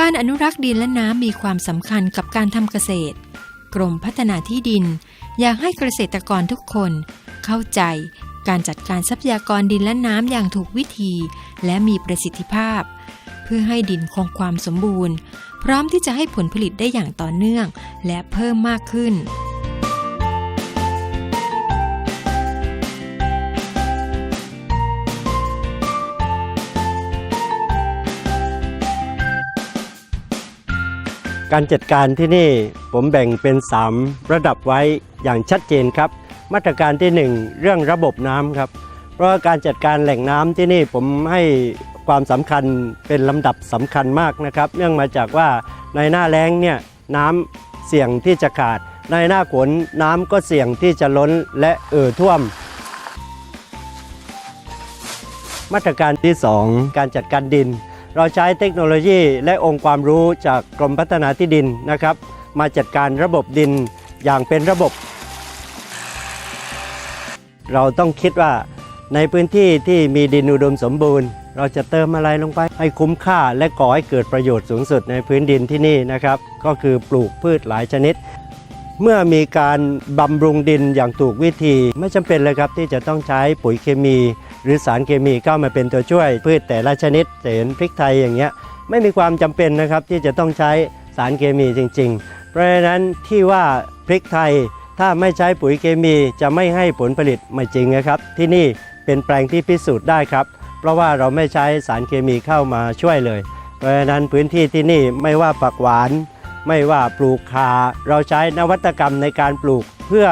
การอนุรักษ์ดินและน้ำมีความสำคัญกับการทำเกษตร กรมพัฒนาที่ดิน อยากให้เกษตรกรทุกคน เข้าใจการจัดการทรัพยากรดินและน้ำอย่างถูกวิธี และมีประสิทธิภาพ เพื่อให้ดินคงความสมบูรณ์ พร้อมที่จะให้ผลผลิตได้อย่างต่อเนื่อง และเพิ่มมากขึ้น การจัดการที่นี่ผมแบ่งเป็น 3 ระดับไว้อย่างชัดเจนครับ มาตรการที่ 1 เรื่องระบบน้ำครับ เพราะการจัดการแหล่งน้ำที่นี่ผมให้ความสำคัญเป็นลำดับสำคัญมากนะครับ เนื่องมาจากว่าในหน้าแล้งเนี่ยน้ำเสี่ยงที่จะขาด ในหน้าฝนน้ำก็เสี่ยงที่จะล้นและเอ่อท่วม มาตรการที่ 2 การจัดการดิน เราใช้เทคโนโลยีและองค์ความรู้จากกรมพัฒนาที่ดินนะครับ มาจัดการระบบดินอย่างเป็นระบบ เราต้องคิดว่าในพื้นที่ที่มีดินอุดมสมบูรณ์ เราจะเติมอะไรลงไป ให้คุ้มค่าและก่อให้เกิดประโยชน์สูงสุดในพื้นดินที่นี่นะครับ ก็คือปลูกพืชหลายชนิด เมื่อมีการบำรุงดินอย่างถูกวิธี ไม่จำเป็นเลยครับที่จะต้องใช้ปุ๋ยเคมี หรือสารเคมีเข้ามาเป็นตัวช่วย พืชแต่ละชนิดเห็นพริกไทยอย่างเงี้ยไม่มีความจำเป็นนะครับที่จะต้องใช้สารเคมีจริง ๆ เพราะฉะนั้นที่ว่าพริกไทยถ้าไม่ใช้ปุ๋ยเคมีจะไม่ให้ผลผลิตไม่จริงนะครับ ที่นี่เป็นแปลงที่พิสูจน์ได้ครับ เพราะว่าเราไม่ใช้สารเคมีเข้ามาช่วยเลย เพราะฉะนั้นพื้นที่ที่นี่ไม่ว่าปักหวาน ไม่ว่าปลูกคาเราใช้นวัตกรรมในการปลูกเพื่อ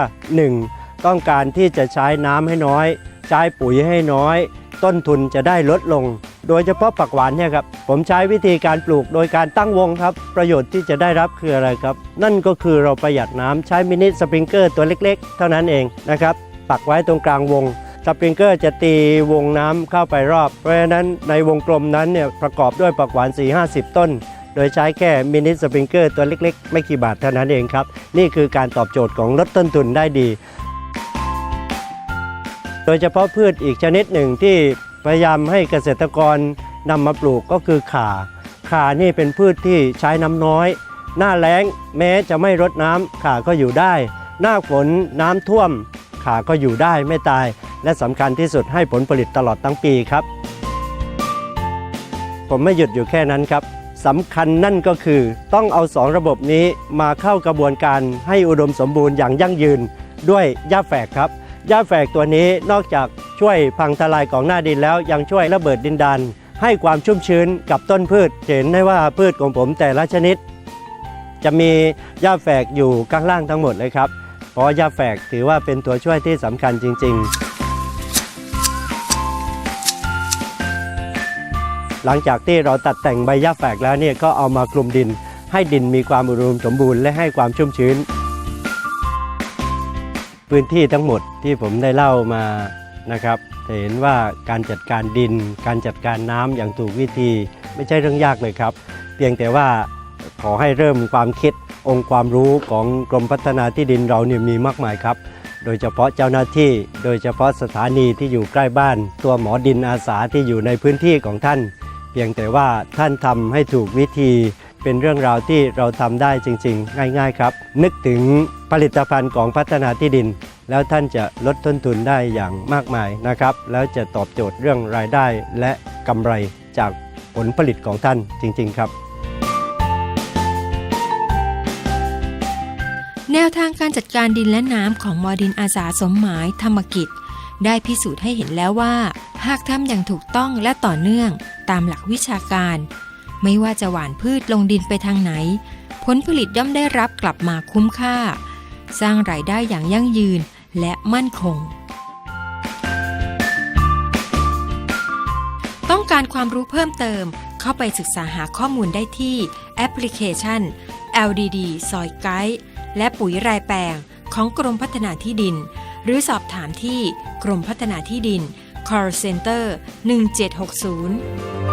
1. ต้องการที่จะใช้น้ำให้น้อย ใช้ปุ๋ยให้น้อย ต้นทุนจะได้ลดลง โดยเฉพาะปักหวานเนี่ยครับผมใช้วิธีการปลูกโดยการตั้งวงครับ ประโยชน์ที่จะได้รับคืออะไรครับ นั่นก็คือเราประหยัดน้ำใช้มินิสปริงเกอร์ตัวเล็กๆ เท่านั้นเองนะครับปักไว้ตรงกลางวงสปริงเกอร์จะตีวงน้ำเข้าไปรอบ เพราะฉะนั้นในวงกลมนั้นเนี่ยประกอบด้วยปักหวาน 4-50 ต้น โดยใช้แค่มินิสปริงเกอร์ตัวเล็กๆ ไม่กี่บาทเท่านั้นเองครับ นี่คือการตอบโจทย์ของลดต้นทุนได้ดี โดยเฉพาะพืชอีกชนิดหนึ่งที่พยายามให้เกษตรกรนำมาปลูกก็คือข่าข่านี่เป็นพืชที่ใช้น้ำน้อย หน้าแล้งแม้จะไม่รดน้ำข่าก็อยู่ได้ หน้าฝนน้ำท่วมข่าก็อยู่ได้ไม่ตาย และสำคัญที่สุดให้ผลผลิตตลอดทั้งปีครับ ผมไม่หยุดอยู่แค่นั้นครับ สำคัญนั่นก็คือ ต้องเอาสองระบบนี้มาเข้ากระบวนการให้อุดมสมบูรณ์อย่างยั่งยืนด้วยหญ้าแฝกครับหญ้าแฝกตัวนี้นอกจากช่วยพังทลายของหน้าดินแล้วยังช่วยระเบิดดินดานให้ความชุ่มชื้นกับต้นพืชเห็นได้ว่าพืชของผมแต่ละชนิด จะมีหญ้าแฝกอยู่ข้างล่างทั้งหมดเลยครับเพราะหญ้าแฝกถือว่าเป็นตัวช่วยที่สำคัญจริง ๆ หลังจากที่เราตัดแต่งใบหญ้าแฝกแล้วเนี่ยก็เอามาคลุมดิน ให้ดินมีความอุดมสมบูรณ์และให้ความชุ่มชื้น พื้นที่ทั้งหมดที่ผมได้เล่ามานะครับจะเห็นว่าการจัดการดิน การจัดการน้ำอย่างถูกวิธีไม่ใช่เรื่องยากเลยครับ เพียงแต่ว่าขอให้เริ่มความคิดองค์ความรู้ของกรมพัฒนาที่ดินเราเนี่ยมีมากมายครับ โดยเฉพาะเจ้าหน้าที่ โดยเฉพาะสถานีที่อยู่ใกล้บ้าน ตัวหมอดินอาสาที่อยู่ในพื้นที่ของท่าน เพียงแต่ว่าท่านทำให้ถูกวิธีเป็นเรื่องราวที่เราทำได้จริง ๆ ง่าย ๆ ครับ นึกถึงผลิตภัณฑ์ของพัฒนาที่ดิน แล้วท่านจะลดต้นทุนได้อย่างมากมายนะครับ แล้วจะตอบโจทย์เรื่องรายได้และกำไรจากผลผลิตของท่านจริง ๆ ครับ แนวทางการจัดการดินและน้ำของมอดินอาสาสมหมายธรรมกิจ ได้พิสูจน์ให้เห็นแล้วว่า หากทำอย่างถูกต้องและต่อเนื่อง ตามหลักวิชาการ ไม่ว่าจะหว่านพืชลงดินไปทางไหน ผลผลิตย่อมได้รับกลับมาคุ้มค่า สร้างรายได้อย่างยั่งยืนและมั่นคง ต้องการความรู้เพิ่มเติมเข้าไปศึกษาหาข้อมูลได้ที่แอปพลิเคชัน LDD ซอยไกด์และปุ๋ยรายแปลงของกรมพัฒนาที่ดิน หรือสอบถามที่กรมพัฒนาที่ดิน call center 1760